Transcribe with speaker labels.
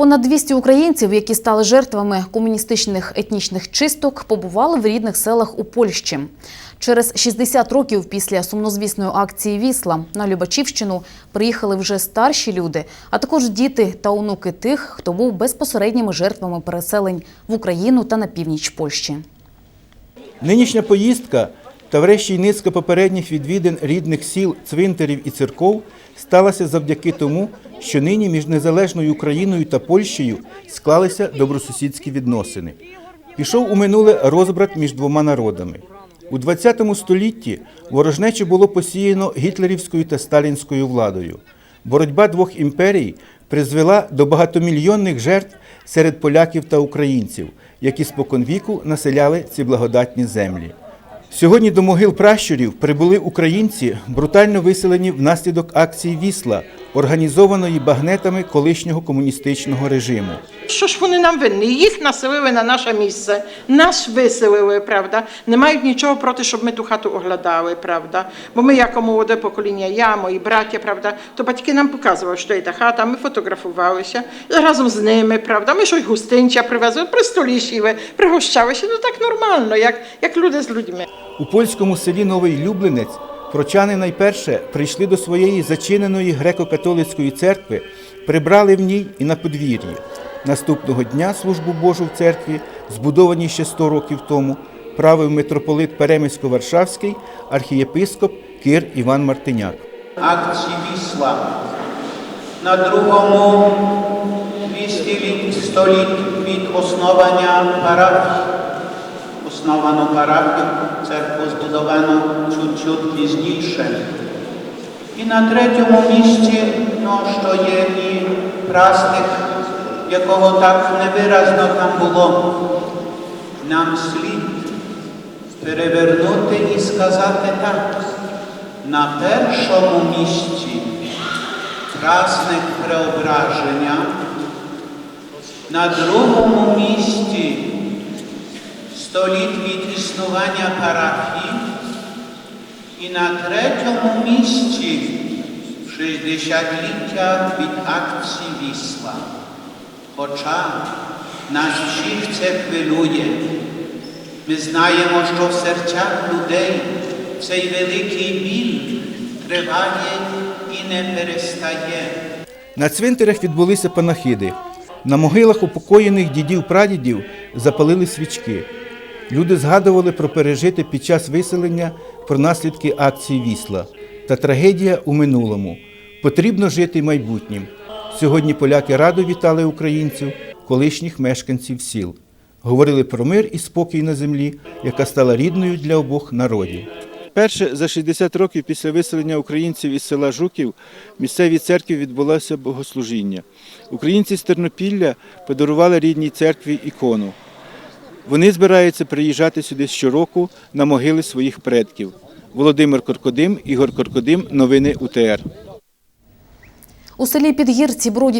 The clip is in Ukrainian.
Speaker 1: Понад 200 українців, які стали жертвами комуністичних етнічних чисток, побували в рідних селах у Польщі. Через 60 років після сумнозвісної акції Вісла на Любачівщину приїхали вже старші люди, а також діти та онуки тих, хто був безпосередніми жертвами переселень в Україну та на північ Польщі.
Speaker 2: Нинішня поїздка та врешті й низка попередніх відвідин рідних сіл, цвинтарів і церков сталася завдяки тому, що нині між незалежною Україною та Польщею склалися добросусідські відносини. Пішов у минуле розбрат між двома народами. У ХХ столітті ворожнече було посіяно гітлерівською та сталінською владою. Боротьба двох імперій призвела до багатомільйонних жертв серед поляків та українців, які споконвіку населяли ці благодатні землі. Сьогодні до могил пращурів прибули українці, брутально виселені внаслідок акції Вісла, організованої багнетами колишнього комуністичного режиму.
Speaker 3: Що ж вони нам винні? Їх населили на наше місце, нас виселили, правда. Не мають нічого проти, щоб ми ту хату оглядали, правда. Бо ми, як молоде покоління, я, мої браття, правда, то батьки нам показували, що є та хата, ми фотографувалися разом з ними, правда. Ми щось густинча привезли, при столі сіли, пригощалися. Ну так нормально, як, як люди з людьми.
Speaker 2: У польському селі Новий Люблинець прочани найперше прийшли до своєї зачиненої греко-католицької церкви, прибрали в ній і на подвір'ї. Наступного дня службу Божу в церкві, збудованій ще 100 років тому, правив митрополит Перемисько-Варшавський, архієпископ Кир Іван Мартиняк.
Speaker 4: akcji Wisła. Na drugому 200 літ, 100 літ від основання парафії. Основано парафію, церкву збудовано чуть-чуть пізніше. І на третьому місці, ну, що є і праздник, якого так невиразно там було, нам слід перевернути і сказати так. На першому місці праздник преображення, на другому місці літ від існування парафії і на третьому місці 60-ліття від акції Вісла. Хоча нас всіх це хвилює. Ми знаємо, що в серцях людей цей великий біль триває і не перестає.
Speaker 2: На цвинтарях відбулися панахиди. На могилах упокоєних дідів-прадідів запалили свічки. Люди згадували про пережити під час виселення про наслідки акції Вісла та трагедія у минулому. Потрібно жити майбутнім. Сьогодні поляки радо вітали українців, колишніх мешканців сіл. Говорили про мир і спокій на землі, яка стала рідною для обох народів. Перше за 60 років після виселення українців із села Жуків в місцевій церкві відбулося богослужіння. Українці з Тернопілля подарували рідній церкві ікону. Вони збираються приїжджати сюди щороку на могили своїх предків. Володимир Коркодим, Ігор Коркодим, новини УТР.
Speaker 1: У селі Підгірці Бродів